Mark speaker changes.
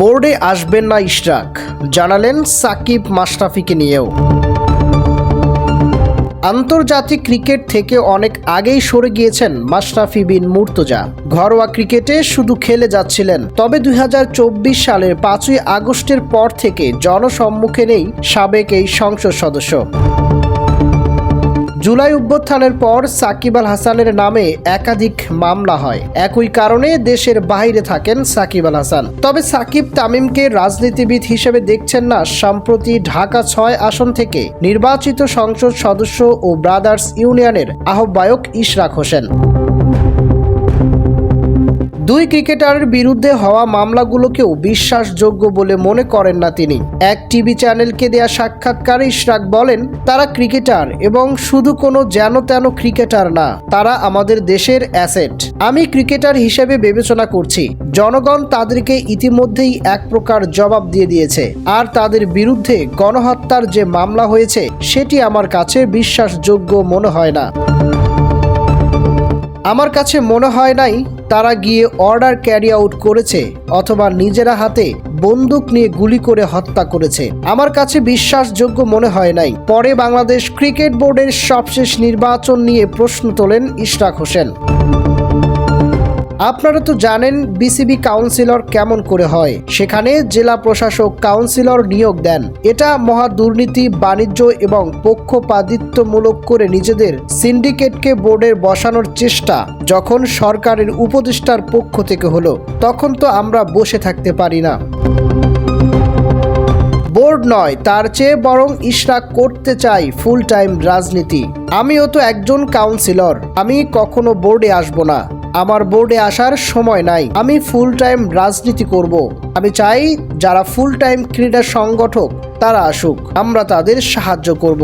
Speaker 1: বোর্ডে আসবেন না ইশরাক, জানালেন সাকিব মাশরাফিকে নিয়েও। আন্তর্জাতিক ক্রিকেট থেকে অনেক আগেই সরে গিয়েছেন মাশরাফি বিন মুর্তজা। ঘরোয়া ক্রিকেটে শুধু খেলে যাচ্ছিলেন, তবে দুই হাজার চব্বিশ সালের পাঁচই আগস্টের পর থেকে জনসম্মুখে নেই সাবেক এই সংসদ সদস্য। জুলাই অভ্যুত্থানের পর সাকিব আল হাসানের নামে একাধিক মামলা হয়। একই কারণে দেশের বাইরে থাকেন সাকিব আল হাসান। তবে সাকিব তামিমকে রাজনীতিবিদ হিসেবে দেখছেন না সম্প্রতি ঢাকা ছয় আসন থেকে নির্বাচিত সংসদ সদস্য ও ব্রাদার্স ইউনিয়নের আহ্বায়ক ইশরাক হোসেন। দুই ক্রিকেটারের বিরুদ্ধে হওয়া মামলাগুলোকেও বিশ্বাসযোগ্য বলে মনে করেন না তিনি। এক টিভি চ্যানেলকে দেয়া সাক্ষাৎকারে ইশরাক বলেন, তারা ক্রিকেটার এবং শুধু কোনো যেন তেন ক্রিকেটার না, তারা আমাদের দেশের অ্যাসেট। আমি ক্রিকেটার হিসেবে বিবেচনা করছি। জনগণ তাদেরকে ইতিমধ্যেই এক প্রকার জবাব দিয়ে দিয়েছে। আর তাদের বিরুদ্ধে গণহত্যার যে মামলা হয়েছে, সেটি আমার কাছে বিশ্বাসযোগ্য মনে হয় না। আমার কাছে মনে হয় নাই তারা গিয়ে অর্ডার ক্যারি আউট করেছে অথবা নিজেরা হাতে বন্দুক নিয়ে গুলি করে হত্যা করেছে। আমার কাছে বিশ্বাসযোগ্য মনে হয় নাই। পরে বাংলাদেশ ক্রিকেট বোর্ডের সবশেষ নির্বাচন নিয়ে প্রশ্ন তোলেন ইশরাক হোসেন। আপনারা তো জানেন বিসিবি কাউন্সিলর কেমন করে হয়। সেখানে জেলা প্রশাসক কাউন্সিলর নিয়োগ দেন। এটা মহা দুর্নীতি, বাণিজ্য এবং পক্ষপাতিত্বমূলক করে নিজেদের সিন্ডিকেটকে বোর্ডের বসানোর চেষ্টা যখন সরকারের উপদেষ্টার পক্ষ থেকে হলো, তখন তো আমরা বসে থাকতে পারি না। বোর্ড নয়, তার চেয়ে বরং ইশরাক করতে চাই ফুল টাইম রাজনীতি। আমিও তো একজন কাউন্সিলর, আমি কখনো বোর্ডে আসব না। আমার বোর্ডে আসার সময় নাই। আমি ফুল টাইম রাজনীতি করব। আমি চাই যারা ফুল টাইম ক্রীড়া সংগঠক, তারা আসুক। আমরা তাদের সাহায্য করব।